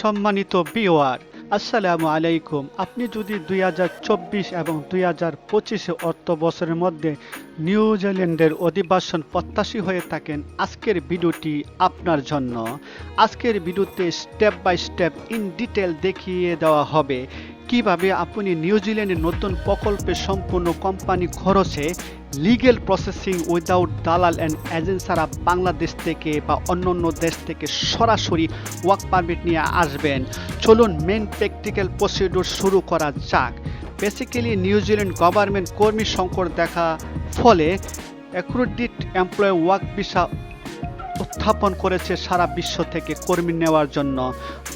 সম্মানিত বিওয়ার আসসালামু আলাইকুম। আপনি যদি দুই হাজার চব্বিশ এবং দুই হাজার পঁচিশে অর্থ বছরের মধ্যে নিউজিল্যান্ডের অধিবাসন প্রত্যাশী হয়ে থাকেন, আজকের ভিডিওটি আপনার জন্য। আজকের ভিডিওতে step by step in detail দেখিয়ে দেওয়া হবে কীভাবে আপনি নিউজিল্যান্ডের নতুন প্রকল্পে সম্পূর্ণ কোম্পানি খরচে লিগেল প্রসেসিং উইদাউট দালাল অ্যান্ড এজেন্ট ছাড়া বাংলাদেশ থেকে বা অন্যান্য দেশ থেকে সরাসরি ওয়ার্ক পারমিট নিয়ে আসবেন। চলুন মেন প্র্যাকটিক্যাল প্রসিডিউর শুরু করা যাক। বেসিক্যালি নিউজিল্যান্ড গভর্নমেন্ট কর্মী সংকট দেখা ফলে অ্যাক্রোডিট এমপ্লয় ওয়ার্ক ভিসা উত্থাপন করেছে সারা বিশ্ব থেকে কর্মী নেওয়ার জন্য।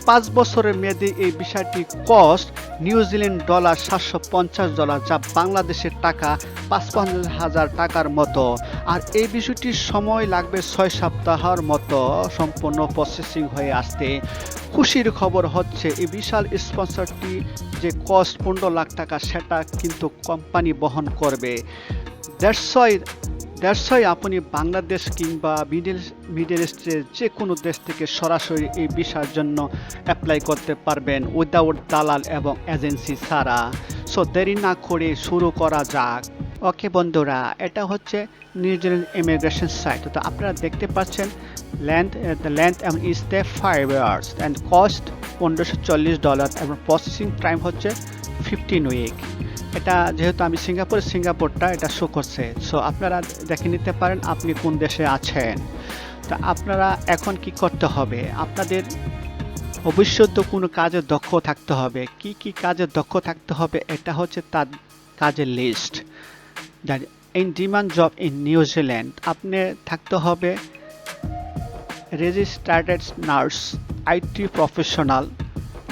পাঁচ বছরের মেয়াদে এই বিষয়টি কস্ট নিউজিল্যান্ড ডলার সাতশো পঞ্চাশ ডলার, যা বাংলাদেশের টাকা পাঁচপান্ন হাজার টাকার মতো। আর এই বিষয়টির সময় লাগবে ছয় সপ্তাহের মতো সম্পূর্ণ প্রসেসিং হয়ে আসতে। খুশির খবর হচ্ছে, এই বিশাল স্পন্সরটি যে কস্ট পনেরো লাখ টাকা, সেটা কিন্তু কোম্পানি বহন করবে। দ্যাটস দ্যাটসই আপনি বাংলাদেশ কিংবা মিডল মিডল ইস্টের যে কোনো দেশ থেকে সরাসরি এই বিষয়ের জন্য অ্যাপ্লাই করতে পারবেন উইদাউট দালাল এবং এজেন্সি ছাড়া। সো দেরি না করে শুরু করা যাক। ওকে বন্ধুরা, এটা হচ্ছে নিউজিল্যান্ড ইমিগ্রেশন সাইট তো আপনারা দেখতে পাচ্ছেন লেন্থ দ্য লেন্থ এবং is the five years and cost পনেরোশো চল্লিশ ডলার এবং প্রসেসিং টাইম হচ্ছে ফিফটিন উইক এটা যেহেতু আমি সিঙ্গাপুর, সিঙ্গাপুরটা এটা শো করছে। সো আপনারা দেখে নিতে পারেন আপনি কোন দেশে আছেন। তা আপনারা এখন কি করতে হবে? আপনাদের অবশ্যই তো কোনো কাজে দক্ষ থাকতে হবে। কি কি কাজে দক্ষ থাকতে হবে? এটা হচ্ছে তার কাজের list in demand job in New Zealand আপনি থাকতে হবে রেজিস্টার্টেড নার্স আইটি প্রফেশনাল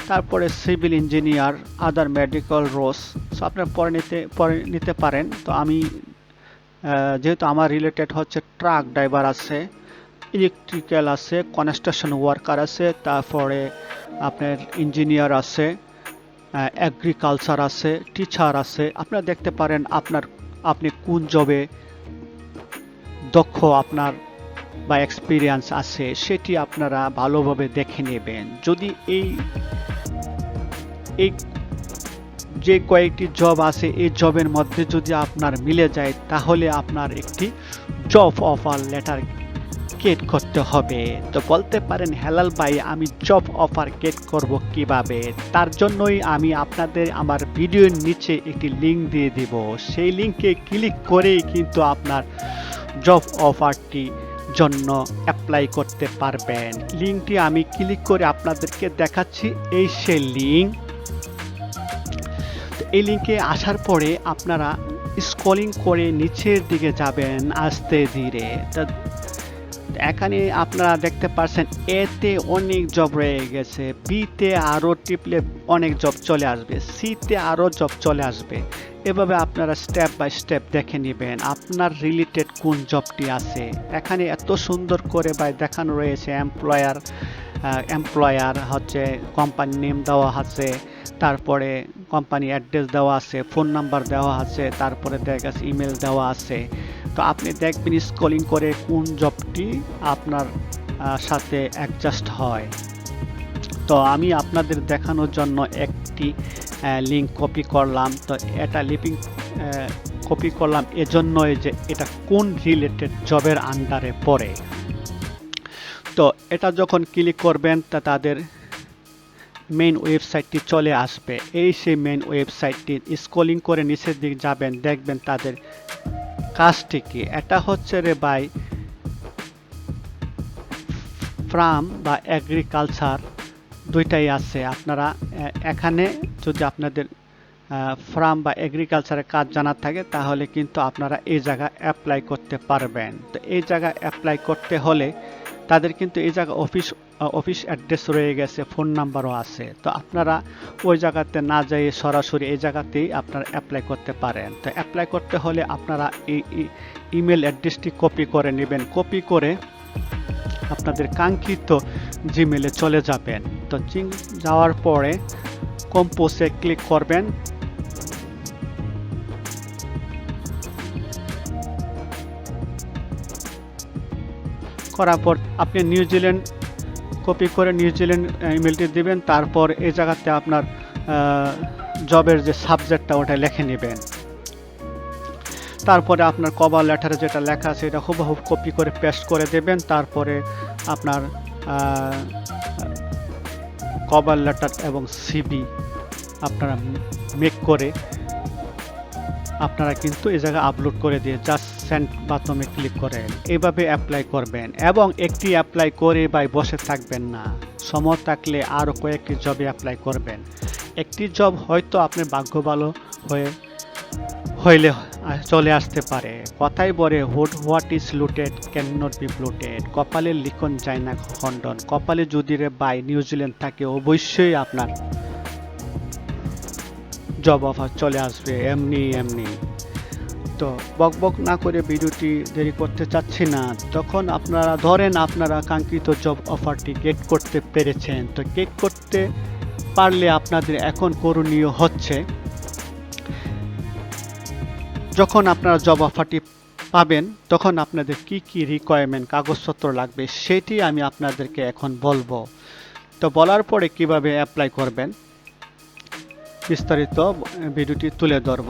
তারপরে civil engineer other medical roles so আপনারা পরে নিতে পরে নিতে পারেন। তো আমি যেহেতু আমার রিলেটেড হচ্ছে ট্রাক ড্রাইভার আছে ইলেকট্রিক্যাল আছে কনস্ট্রাকশন ওয়ার্কার আছে, তারপরে আপনার ইঞ্জিনিয়ার আছে অ্যাগ্রিকালচার আছে টিচার আছে। আপনারা দেখতে পারেন আপনার, আপনি কোন জবে দক্ষ আপনার বা এক্সপিরিয়েন্স আছে, সেটি আপনারা ভালোভাবে দেখে নেবেন। যদি এই এই যে কয়েকটি জব আছে, এই জবের মধ্যে যদি আপনার মিলে যায়, তাহলে আপনার একটি জব অফার লেটার গেট করতে হবে। তো বলতে পারেন, হেলাল ভাই, আমি জব অফার গেট করব কীভাবে? তার জন্যই আমি আপনাদের আমার ভিডিওর নিচে একটি লিংক দিয়ে দিব। সেই লিঙ্কে ক্লিক করেই কিন্তু আপনার জব অফারটি জন্য অ্যাপ্লাই করতে পারবেন। লিঙ্কটি আমি ক্লিক করে আপনাদেরকে দেখাচ্ছি। এই সেই লিঙ্ক এই লিঙ্কে আসার পরে আপনারা স্ক্রলিং করে নিচের দিকে যাবেন আস্তে ধীরে। তো, এখানে আপনারা দেখতে পাচ্ছেন এতে অনেক জব রয়ে গেছে বিতে আরও টিপলে অনেক জব চলে আসবে সিতে আরও জব চলে আসবে। এভাবে আপনারা স্টেপ বাই স্টেপ দেখে নেবেন আপনার রিলেটেড কোন জবটি আছে। এখানে এত সুন্দর করে বা দেখানো রয়েছে এমপ্লয়ার এমপ্লয়ার হচ্ছে কোম্পানি নেম দেওয়া আছে, তারপরে কোম্পানি অ্যাড্রেস দেওয়া আছে ফোন নাম্বার দেওয়া আছে, তারপরে দেখা গেছে ইমেল দেওয়া আছে। তো আপনি দেখবেন স্কলিং করে কোন জবটি আপনার সাথে অ্যাডজাস্ট হয়। তো আমি আপনাদের দেখানোর জন্য একটি লিঙ্ক কপি করলাম। তো এটা লিপিং কপি করলাম এজন্যই যে এটা কোন রিলেটেড জবের আন্ডারে পড়ে। তো এটা যখন ক্লিক করবেন, তা তাদের মেইন ওয়েবসাইটটি চলে আসবে। এই সেই মেইন ওয়েবসাইটটি স্ক্রলিং করে নিচের দিকে যাবেন, দেখবেন তাদের কাজটি কি। এটা হচ্ছে রে বাই ফার্ম বা অ্যাগ্রিকালচার দুইটাই আছে। আপনারা এখানে যদি আপনাদের ফার্ম বা এগ্রিকালচারের কাজ জানা থাকে, তাহলে কিন্তু আপনারা এই জায়গা অ্যাপ্লাই করতে পারবেন। তো এই জায়গা অ্যাপ্লাই করতে হলে তাদের কিন্তু এই জায়গা অফিস অফিস অ্যাড্রেস রয়ে গেছে ফোন নাম্বারও আছে। তো আপনারা ওই জায়গাতে না যাই সরাসরি এই জায়গাতেই আপনারা অ্যাপ্লাই করতে পারেন। তো অ্যাপ্লাই করতে হলে আপনারা এই ইমেল অ্যাড্রেসটি কপি করে নেবেন। কপি করে আপনাদের কাঙ্ক্ষিত জিমেলে চলে যাবেন। তো যাওয়ার পরে কম্পোসে ক্লিক করবেন। করার পর আপনি নিউজিল্যান্ড কপি করে নিউজিল্যান্ড ইমেলটি দিবেন, তারপর এই জায়গাতে আপনার জবের যে সাবজেক্টটা ওটা লিখে নেবেন। তারপরে আপনার কভার লেটারে যেটা লেখা আছে, এটা হুবহু কপি করে পেস্ট করে দেবেন, তারপরে আপনার কভার লেটার এবং সিবি আপনারা মেক করে আপনারা কিন্তু এই জায়গায় আপলোড করে দিয়ে জাস্ট সেন্ড বাথরুমে ক্লিক করেন। এইভাবে অ্যাপ্লাই করবেন এবং একটি অ্যাপ্লাই করে বা বসে থাকবেন না। সময় থাকলে আরও কয়েকটি জবে অ্যাপ্লাই করবেন। একটি জব হয়তো আপনার ভাগ্য ভালো হয়ে, হইলে চলে আসতে পারে। কথাই বলে hood what is lotted can not be blotted. কপালে লিখন যায় না খণ্ডন। কপালে যদি রে বাই নিউজিল্যান্ড থাকে, অবশ্যই আপনার জব অফার চলে আসবে, এমনি এমনি। তো বক বক না করে ভিডিওটি দেরি করতে চাচ্ছি না। তখন আপনারা ধরেন আপনারা কাঙ্ক্ষিত জব অফারটি গেট করতে পেরেছেন। তো গেট করতে পারলে আপনাদের এখন করণীয় হচ্ছে, যখন আপনারা জব অফারটি পাবেন, তখন আপনাদের কি কি রিকোয়ারমেন্ট কাগজপত্র লাগবে, সেটি আমি আপনাদেরকে এখন বলব। তো বলার পরে কীভাবে অ্যাপ্লাই করবেন? বিস্তারিত ভিডিওটি তুলে ধরব।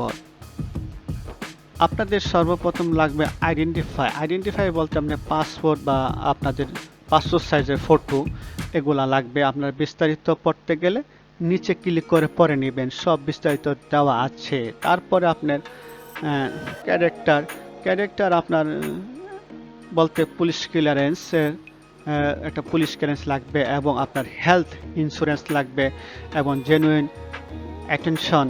আপনাদের সর্বপ্রথম লাগবে আইডেন্টিফাই আইডেন্টিফাই বলতে আপনার পাসপোর্ট বা আপনাদের পাসপোর্ট সাইজের ফটো এগুলা লাগবে। আপনার বিস্তারিত পড়তে গেলে নিচে ক্লিক করে পরে নেবেন। সব বিস্তারিত দেওয়া আছে। তারপরে আপনার ক্যারেক্টার ক্যারেক্টার আপনার বলতে পুলিশ ক্লিয়ারেন্সের একটা পুলিশ ক্লিয়ারেন্স লাগবে এবং আপনার হেলথ ইন্স্যুরেন্স লাগবে এবং জেনুইন অ্যাটেনশন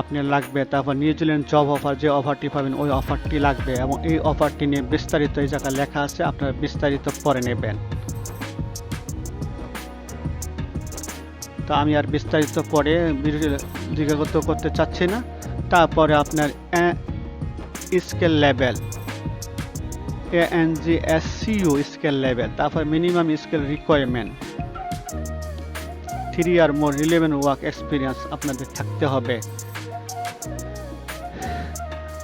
আপনার লাগবে, তারপর নিউজিল্যান্ড জব অফার যে অফারটি পাবেন, ওই অফারটি লাগবে এবং এই অফারটি নিয়ে বিস্তারিত এই জায়গায় লেখা আছে, আপনারা বিস্তারিত পরে নেবেন। তো আমি আর বিস্তারিত পরে দীর্ঘগত করতে চাচ্ছি না। তারপরে আপনার scale level. A, N, Z, S C O scale level. তারপর minimum scale requirement three or more relevant work experience আপনাদের থাকতে হবে।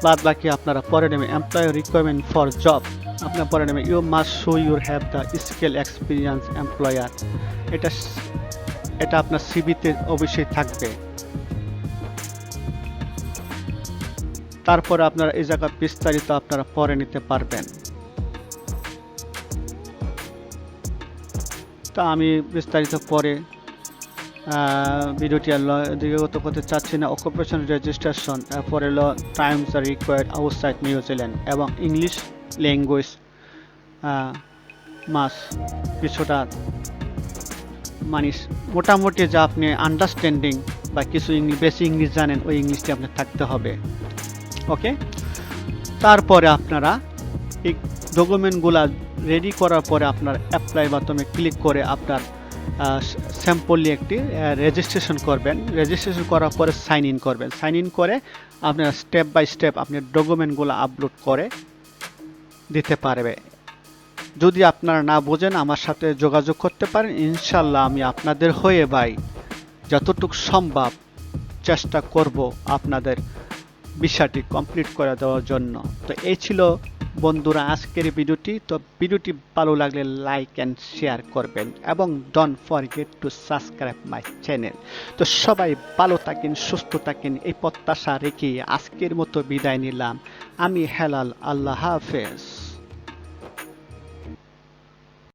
বাদ বাকি আপনারা পরে নেবেন এমপ্লয় রিকোয়ারমেন্ট ফর জব আপনার পরে নেবেন you must show your have the scale experience employer এটা এটা আপনার সিবিতে অবশ্যই থাকবে। তারপরে আপনারা এই জায়গা বিস্তারিত আপনারা পরে নিতে পারবেন। তা আমি বিস্তারিত পরে ভিডিওটি আর দীর্ঘগত করতে চাচ্ছি না। অকুপেশন রেজিস্ট্রেশন এরপর এলো times are required outside New Zealand এবং ইংলিশ ল্যাঙ্গুয়েজ মাস কিছুটা মানে মোটামুটি যা আপনি আন্ডারস্ট্যান্ডিং বা কিছু ইংলিশ বেশি ইংলিশ জানেন, ওই ইংলিশটি আপনার থাকতে হবে। ওকে তারপরে আপনারা এই ডকুমেন্টগুলো রেডি করার পরে আপনার অ্যাপ্লাই বাটনে ক্লিক করে আপনার স্যাম্পলি একটি রেজিস্ট্রেশন করবেন। রেজিস্ট্রেশন করার পরে সাইন ইন করবেন। সাইন ইন করে আপনার স্টেপ বাই স্টেপ আপনি ডকুমেন্টগুলো আপলোড করে দিতে পারবে। যদি আপনারা না বোঝেন, আমার সাথে যোগাযোগ করতে পারেন। ইনশাল্লাহ আমি আপনাদের হয়ে ভাই যতটুকু সম্ভব চেষ্টা করব আপনাদের বিষয়টি কমপ্লিট করে দেওয়ার জন্য। তো এই ছিল বন্ধুরা, আজকের ভিডিওটি, তো ভিডিওটি ভালো লাগলে লাইক অ্যান্ড শেয়ার করবেন এবং don't forget to subscribe my channel তো সবাই ভালো থাকেন, সুস্থ থাকেন, এই প্রত্যাশা রেখে আজকের মতো বিদায় নিলাম। আমি হেলাল, আল্লাহ হাফেজ।